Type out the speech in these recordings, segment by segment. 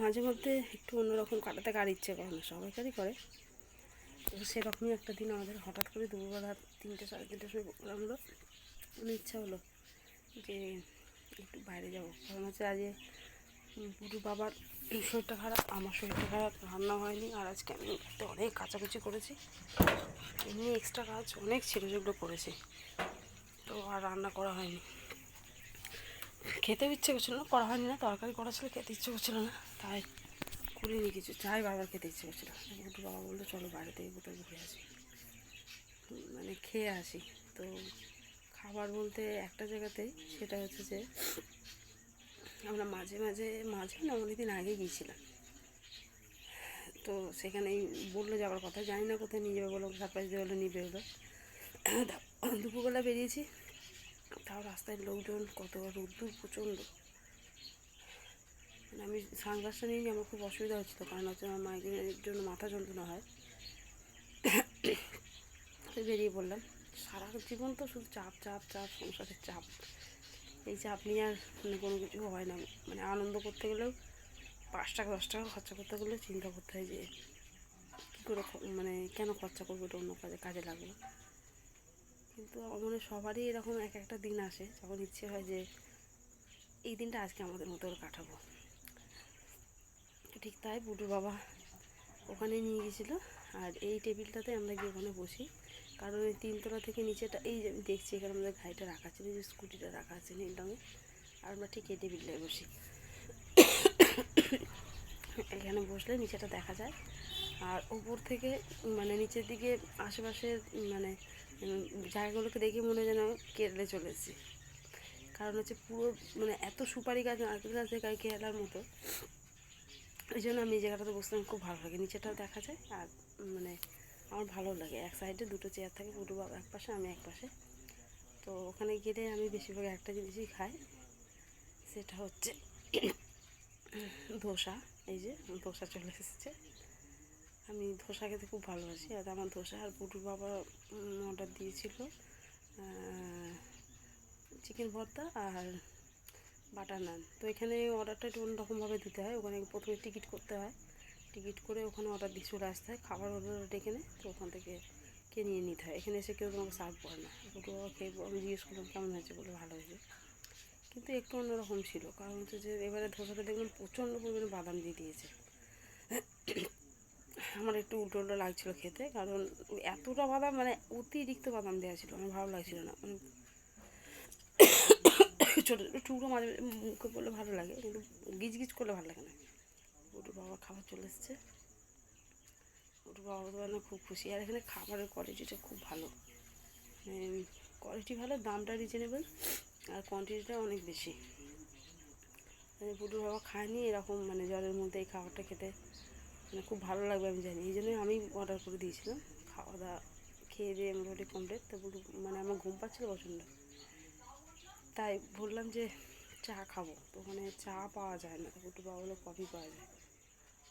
মাঝে মধ্যে একটু অন্যরকম কাটাতে কার ইচ্ছে করে না সবাইকারই করে। তো সেরকমই একটা দিন আমাদের হঠাৎ করে দুপুরবেলা তিনটে সাড়ে তিনটের সময় আমরা মানে ইচ্ছা হলো যে একটু বাইরে যাব। কারণ হচ্ছে আজ পুরু বাবার শরীরটা খারাপ, আমার শরীরটা খারাপ, রান্না হয়নি, আর আজকে আমি তো অনেক কাচাকুচি করেছি। এমনি এক্সট্রা কাজ অনেক ছিল যেগুলো করেছি। তো আর রান্না করা হয়নি। খেতেও ইচ্ছে করছিল না, করা হয়নি না, তরকারি করা ছিল, খেতে ইচ্ছে করছিল না, তাই করিনি কিছু চাই বারবার খেতে ইচ্ছে করছিল একটু বাবা বলল, চলো থেকে কোথাও ঘুরে আসি। মানে খেয়ে আসি। তো খাবার বলতে একটা জায়গাতেই সেটা হচ্ছে যে, আমরা মাঝে মাঝে মাঝে না, অনেকদিন আগে গিয়েছিলাম। তো সেখানেই বলল যাওয়ার কথা, জানি না কোথায় নিয়ে যাবে বলো সারপ্রাইজ দিয়ে বলে নিয়ে বেরোলো। দুপুরবেলা বেরিয়েছি। তাও রাস্তায় লোকজন, কত রোদ্দুর প্রচণ্ড। মানে আমি সানগ্লাসটা নিয়ে আমার খুব অসুবিধা হচ্ছিল কারণ হচ্ছে আমার মাইগ্রেনের জন্য মাথা যন্ত্রণা হয়। তো বেরিয়ে পড়লাম। সারা জীবন তো শুধু চাপ চাপ চাপ, সংসারের চাপ। এই চাপ নিয়ে আর মানে কোনো কিছু হয় না। মানে আনন্দ করতে গেলেও, পাঁচ টাকা, দশ টাকা খরচা করতে গেলেও চিন্তা করতে হয় যে, কী করে মানে কেন খরচা করব এটা অন্য কাজে কাজে লাগবে কিন্তু মনে সবারই এরকম এক একটা দিন আসে। যখন ইচ্ছে হয় যে এই দিনটা আজকে আমাদের মতো কাটাবো। ঠিক তাই বুটুর বাবা ওখানে নিয়ে গেছিল। আর এই টেবিলটাতে আমরা গিয়ে ওখানে বসি। কারণ ওই তিনতলা থেকে নিচেটা, এই যে দেখছি এখানে আমাদের গাড়িটা রাখা আছে যে স্কুটিটা রাখা আছে নীল রঙে আর আমরা ঠিক এই টেবিলটায় বসি। এখানে বসলে নিচেটা দেখা যায়। আর উপর থেকে মানে নিচের দিকে আশেপাশের মানে জায়গাগুলোকে দেখে মনে যেন কেরলে চলে এসেছি কারণ হচ্ছে পুরো মানে এত সুপারি গাছ, নারকেল গাছ দেখায় কেরালার মতো। এই জন্য আমি এই জায়গাটাতে বসতে আমার খুব ভালো লাগে। নিচেটাও দেখা যায় আর মানে আমার ভালো লাগে। এক সাইডে দুটো চেয়ার থাকে বাবা এক পাশে, আমি এক পাশে। তো ওখানে গেলে আমি বেশিরভাগ একটা জিনিসই খাই। সেটা হচ্ছে ধোসা এই যে ধোসা চলে এসেছে। আমি ধোসা খেতে খুব ভালোবাসি, আর আমার ধোসা আর পুটুর বাবা অর্ডার দিয়েছিল চিকেন ভর্তা আর বাটার নান তো এখানে অর্ডারটা একটু অন্যরকমভাবে দিতে হয়, ওখানে প্রথমে টিকিট করতে হয়। টিকিট করে ওখানে অর্ডার দিয়ে চলে আসতে হয়, খাবার অর্ডার ডেকে নেয়, তো ওখান থেকে কে নিয়ে নিতে হয়। এখানে এসে কেউ তোমাকে সার্ভ করে না। পুটু বাবা খেয়ে, আমি জিজ্ঞেস করলাম, কেমন হয়েছে? বলে, ভালো হয়েছে। কিন্তু একটু অন্যরকম ছিল, কারণ হচ্ছে যে, এবারে ধোসাটা দেখলাম প্রচণ্ড পরিমাণে বাদাম দিয়ে দিয়েছে। আমার একটু উল্টো উল্টো লাগছিল খেতে, কারণ এতটা বাদাম মানে অতিরিক্ত বাদাম দেওয়া ছিল, আমার ভালো লাগছিল না। মানে ছোটো ছোটো টুকরো মাঝে মুখে পড়লে ভালো লাগে, কিন্তু গিজ গিজ করলে ভালো লাগে না। ওটু বাবা খাবার চলে এসছে। ওটু বাবা তো মানে খুব খুশি। আর এখানে খাবারের কোয়ালিটিটা খুব ভালো। মানে কোয়ালিটি ভালো, দামটা রিজনেবল আর কোয়ান্টিটিটা অনেক বেশি। মানে পুটুর বাবা খায়নি, এরকম মানে জলের মধ্যে এই খাবারটা খেতে। মানে খুব ভালো লাগবে, আমি জানি। এই জন্যই আমি অর্ডার করে দিয়েছিলাম। খাওয়া দাওয়া খেয়ে দিয়ে মোটামুটি কমপ্লিট তো পুটু মানে আমার ঘুম পাচ্ছিলো প্রচণ্ড। তাই বললাম যে, চা খাব। তো ওখানে চা পাওয়া যায় না তো পুটু বাবা বলল কফি পাওয়া যায়।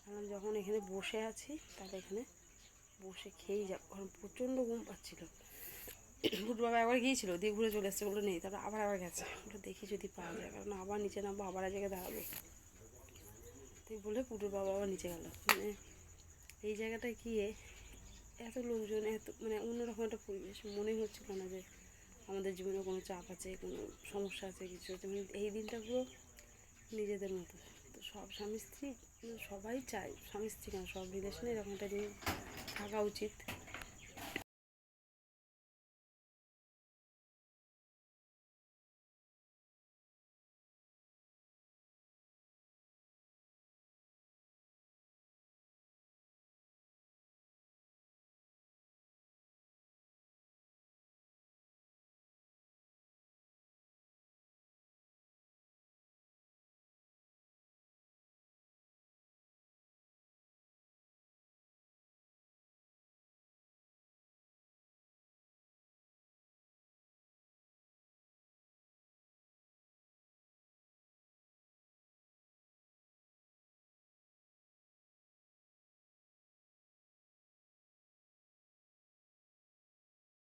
বললাম, যখন এখানে বসে আছি, তাহলে এখানে বসে খেয়েই যাব। কারণ প্রচণ্ড ঘুম পাচ্ছিল। পুটু বাবা একবার গিয়েছিল, দিয়ে ঘুরে চলে এসছে। বলল, নেই। তারপর আবার আবার গেছে। বলল, দেখি যদি পাওয়া যায়। কারণ আবার নিচে নামবো, আবার এক জায়গায় দাঁড়াবো। তাই বলে পুটুর বাবা আবার নিচে গেল। মানে এই জায়গাটায় গিয়ে এত লোকজন, এত মানে অন্যরকম একটা পরিবেশ। মনে হচ্ছিল না যে আমাদের জীবনে কোনো চাপ আছে, কোনো সমস্যা আছে, কিছু আছে। মানে এই দিনটা পুরো নিজেদের মতো। তো সব স্বামী স্ত্রী, সবাই চায়, স্বামী স্ত্রী কেন? সব রিলেশনে এরকম একটা দিন থাকা উচিত।